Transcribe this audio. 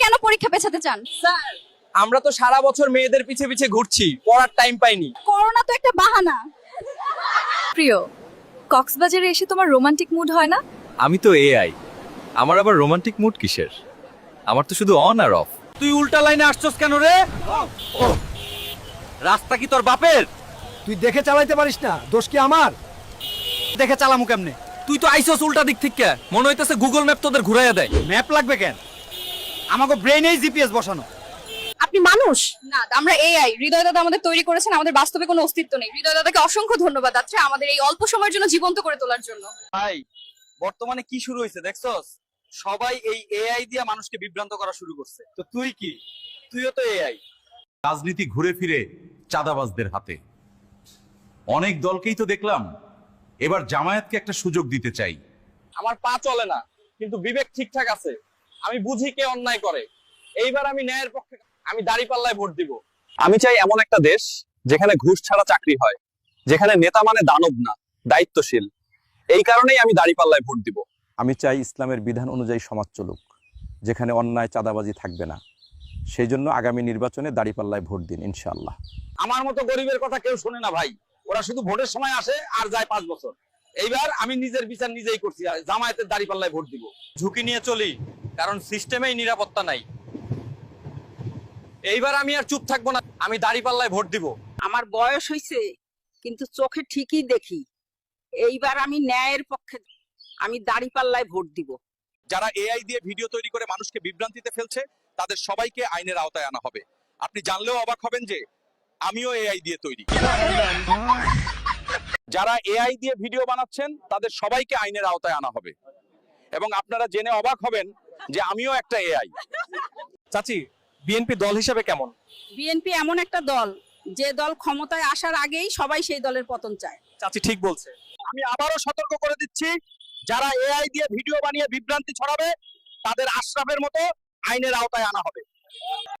কেন পরীক্ষা পেছাতে চান? স্যার আমরা তো সারা বছর মেয়েদের পিছে পিছে ঘুরছি পড়ার টাইম পাইনি। করোনা তো একটা বাহানা। প্রিয় কক্সবাজারে এসে তোমার রোমান্টিক মুড হয় না? আমি তো এআই আমার আবার রোমান্টিক মুড কিসের? আমার তো শুধু অন আর অফ তুই উল্টা লাইনে আসছস কেন রে? রাস্তা কি তোর বাপের? তুই দেখে চালাইতে পারিস না দোষ কি আমার? দেখে চালামু কেমনে? তুই তো আইসস উল্টা দিক থেকে মনে হইতেছে গুগল ম্যাপ তোদের ঘুরাইয়া দেয়। ম্যাপ লাগবে কেন? আমাকে ব্রেনেই জিপিএস বসানো। আপনি মানুষ? না আমরা এআই হৃদয় দাদা আমাদের তৈরি করেছেন আমাদের বাস্তবে কোনো অস্তিত্ব নেই। হৃদয় দাদাকে অসংখ্য ধন্যবাদ আছে আমাদের এই অল্প সময়ের জন্য জীবন্ত করে তোলার জন্য। ভাই বর্তমানে কি শুরু হয়েছে দেখছস? সবাই এই এআই দিয়ে মানুষকে বিভ্রান্ত করা শুরু করছে। তো তুই কি? তুইও তো এআই রাজনীতি ঘুরে ফিরে চাঁদাবাজদের হাতে। অনেক দলকেই তো দেখলাম এবার জামায়াতকে একটা সুযোগ দিতে চাই। আমার পা চলে না কিন্তু বিবেক ঠিকঠাক আছে। আমি বুঝি কে অন্যায় করে। এইবার আমি ন্যায়ের পক্ষে আমি দাড়ি পাল্লায় ভোট দিব। আমি চাই এমন একটা দেশ যেখানে ঘুষ ছাড়া চাকরি হয় যেখানে নেতা মানে দানব না দায়িত্বশীল। এই কারণেই আমি দাড়ি পাল্লায় ভোট দিব। আমি চাই ইসলামের বিধান অনুযায়ী সমাজ চলুক যেখানে অন্যায় চাঁদাবাজি থাকবে না। সেই জন্য আগামী নির্বাচনে দাঁড়িপাল্লায় ভোট দিন ইনশাআল্লাহ। আমার মতো গরিবের কথা কেউ শোনে না ভাই। ওরা শুধু ভোটের সময় আসে আর যায় পাঁচ বছর। এইবার আমি নিজের বিচার নিজেই করছি আর জামায়াতের দাড়ি পাল্লায় ভোট দিব। ঝুঁকি নিয়ে চলি। কারণ সিস্টেমেই নিরাপত্তা নাই। এইবার আমি আর চুপ থাকব না আমি দাড়ি পাল্লায় ভোট দিব। আমার বয়স হইছে কিন্তু চোখে ঠিকই দেখি। এইবার আমি ন্যায়ের পক্ষে আমি দাড়িপাল্লায় ভোট দিব। যারা এআই দিয়ে ভিডিও তৈরি করে মানুষকে বিভ্রান্তিতে ফেলছে তাদের সবাইকে আইনের আওতায় আনা হবে। আপনি জানলেও অবাক হবেন যে আমিও এআই দিয়ে তৈরি। যারা এআই দিয়ে ভিডিও বানাচ্ছেন তাদের সবাইকে আইনের আওতায় আনা হবে। এবং আপনারা জেনে অবাক হবেন যে আমিও একটা এআই চাচি বিএনপি দল হিসেবে কেমন? বিএনপি এমন একটা দল যে দল ক্ষমতায় আসার আগেই সবাই সেই দলের পতন চায়। চাচি ঠিক বলছে। আমি আবারও সতর্ক করে দিচ্ছি যারা এআই দিয়ে ভিডিও বানিয়ে বিভ্রান্তি ছড়াবে তাদের আশরাফের মতো আইনের আওতায় আনা হবে।